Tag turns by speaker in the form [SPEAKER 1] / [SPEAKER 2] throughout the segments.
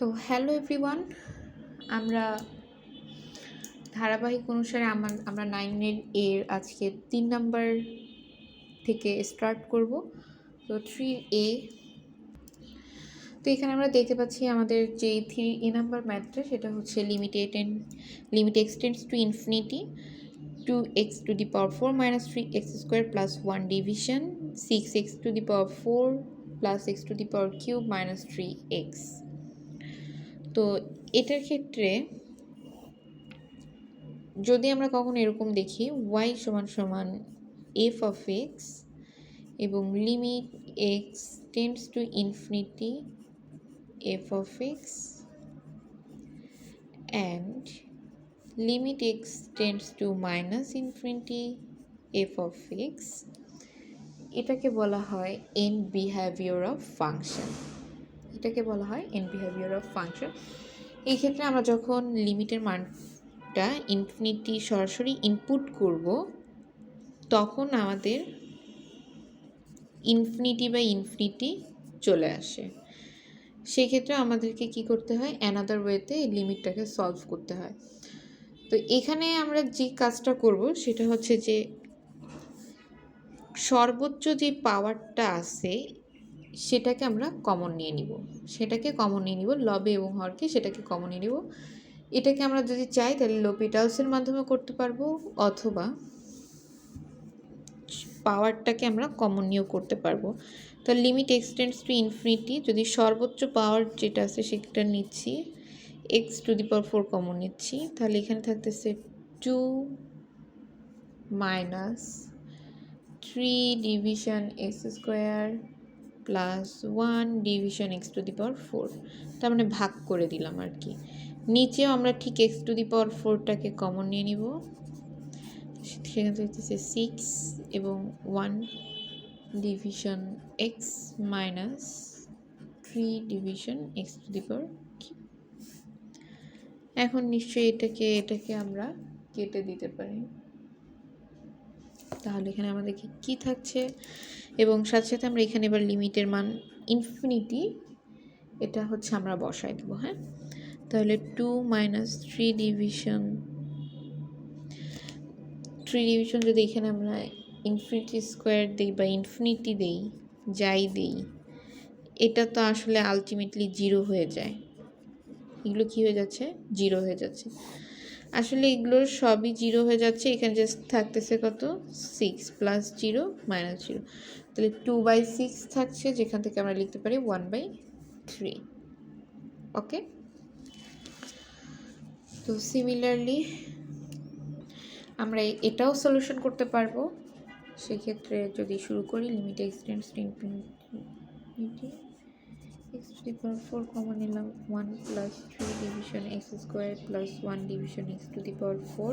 [SPEAKER 1] তো hello everyone আমরা ধারাবাহিক অনুসারে আমার, আমরা নাইনের এর আজকে তিন নাম্বার থেকে স্টার্ট করব। তো থ্রি এ তো এখানে আমরা দেখতে পাচ্ছি আমাদের যে থ্রি এ নাম্বার ম্যাথটা সেটা হচ্ছে limited and limit x tends to infinity two x to the power four minus three x square plus one division six x to the power four plus x to the power cube minus three x তো এটার ক্ষেত্রে যদি আমরা কখনো এরকম দেখি y সমান সমান এফ অফ এক্স এবং limit x tends to infinity f of x and limit x tends to minus infinity f of x এটাকে বলা হয় এন বিহেভিয়ার অফ ফাংশন এটাকে বলা হয় এন বিহেভিয়ার অফ ফাংশন এই ক্ষেত্রে আমরা যখন লিমিটের মানটা ইনফিনিটি সরাসরি ইনপুট করব, তখন আমাদের ইনফিনিটি বা ইনফিনিটি চলে আসে। সেক্ষেত্রে আমাদেরকে কি করতে হয়? অ্যানাদার ওয়েতে লিমিটটাকে সলভ করতে হয়। তো এখানে আমরা যে কাজটা করব, সেটা হচ্ছে যে সর্বোচ্চ যে পাওয়ারটা আছে সেটাকে আমরা কমন নিয়ে নিব। সেটাকে কমন নিয়ে নিব লবে এবং হরকে সেটাকে কমন নিয়ে নিব। এটাকে আমরা যদি চাই, তাহলে লোপিটালসের মাধ্যমে করতে পারব, অথবা পাওয়ারটাকে আমরা কমন নিয়েও করতে পারব। তো লিমিট এক্সটেন্স টু ইনফিনিটি যদি সর্বোচ্চ পাওয়ার যেটা আছে সেটা নিচ্ছি x to the power four common নিচ্ছি, তাহলে এখানে থাকতেছে two minus three division x square plus one division x to the power four তার মানে ভাগ করে দিলাম আর কি। নিচেও আমরা ঠিক এক্স টু দি পাওয়ার ফোরটাকে কমন নিয়ে নিব। সেখানে থাকতেছে সিক্স এবং one division x minus three division x to the power এখন নিশ্চয়ই এটাকে এটাকে আমরা কেটে দিতে পারি। তাহলে এখানে আমাদের কি কী থাকছে? এবং সাথে সাথে আমরা এখানে এবার লিমিটের মান ইনফিনিটি এটা হচ্ছে আমরা বসাই দেবো হ্যাঁ? তাহলে two minus three division three division যদি এখানে আমরা ইনফিনিটি স্কোয়ার দিই বা ইনফিনিটি দেই, যাই দিই, এটা তো আসলে আলটিমেটলি জিরো হয়ে যায়। এগুলো কী হয়ে যাচ্ছে? জিরো হয়ে যাচ্ছে। আসলে এগুলোর সবই জিরো হয়ে যাচ্ছে, এখানে জাস্ট থাকতেছে কত? Six plus zero minus zero তাহলে টু বাই সিক্স থাকছে, যেখান থেকে আমরা লিখতে পারি ওয়ান বাই থ্রি ওকে তো সিমিলারলি আমরা এটাও সলিউশন করতে পারব। সেক্ষেত্রে যদি শুরু করি limit x tends x to the power four common নিলাম one plus three division x square plus one division x to the power four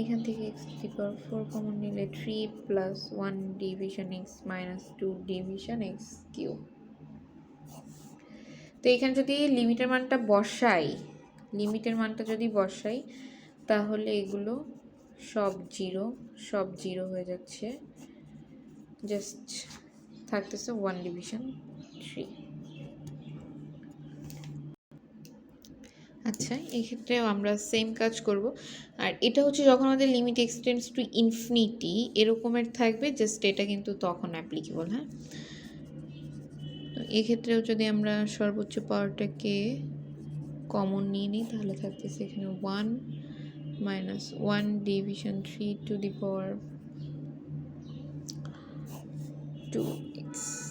[SPEAKER 1] এখান থেকে x to the power four common নিলে three plus one division x minus two division x cube তো এখানে যদি লিমিটের মানটা বসাই লিমিটের মানটা যদি বসাই, তাহলে এগুলো সব জিরো সব জিরো হয়ে যাচ্ছে। জাস্ট থাকতেছে ওয়ান ডিভিশন থ্রি আচ্ছা এক্ষেত্রেও আমরা সেম কাজ করব। আর এটা হচ্ছে যখন আমাদের লিমিট এক্সটেন্স টু ইনফিনিটি এরকমের থাকবে জাস্ট এটা কিন্তু তখন অ্যাপ্লিকেবল হ্যাঁ? তো এক্ষেত্রেও যদি আমরা সর্বোচ্চ পাওয়ারটাকে কমন নিয়ে নিই, তাহলে থাকতেছে এখানে one minus one division three to the power two x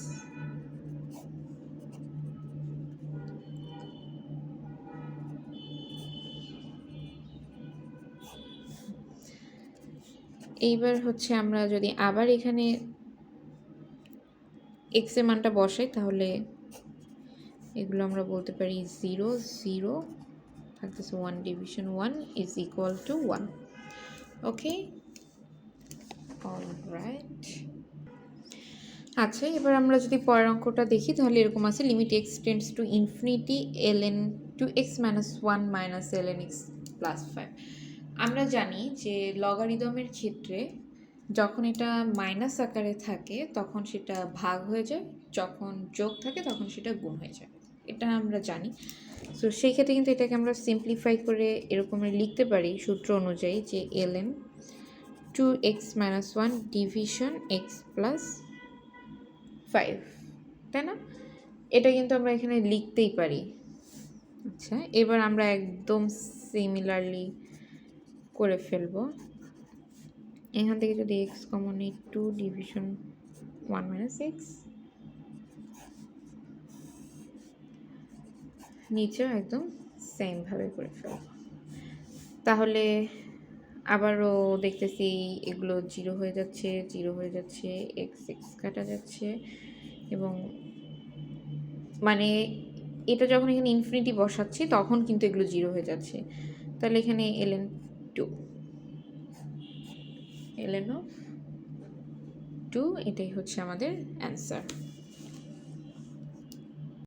[SPEAKER 1] এইবার হচ্ছে আমরা যদি আবার এখানে এক্সের মানটা বসাই, তাহলে এগুলো আমরা বলতে পারি জিরো জিরো থাকতেছে one division one is equal to one okay all right আচ্ছা এবার আমরা যদি পরের অঙ্কটা দেখি, তাহলে এরকম আছে limit x tends to infinity l n two x minus one minus l n x plus five আমরা জানি যে লগারিদমের ক্ষেত্রে যখন এটা মাইনাস আকারে থাকে, তখন সেটা ভাগ হয়ে যায়, যখন যোগ থাকে, তখন সেটা গুণ হয়ে যায়। এটা আমরা জানি। সো সেই ক্ষেত্রে কিন্তু এটাকে আমরা সিম্পলিফাই করে এরকমের লিখতে পারি সূত্র অনুযায়ী যে l n two x minus one division x plus five তাই না? এটা কিন্তু আমরা এখানে লিখতেই পারি। আচ্ছা এবার আমরা একদম সিমিলারলি করে ফেলব। এখান থেকে যদি এক্স কমন নিই two division one minus x নিচেও একদম সেমভাবে করে ফেলব। তাহলে আবারও দেখতেছি এগুলো জিরো হয়ে যাচ্ছে জিরো হয়ে যাচ্ছে এক্স এক্স কাটা যাচ্ছে এবং মানে এটা যখন এখানে ইনফিনিটি বসাচ্ছি তখন কিন্তু এগুলো জিরো হয়ে যাচ্ছে। তাহলে এখানে এলেন টু এলেন টু এটাই হচ্ছে আমাদের অ্যান্সার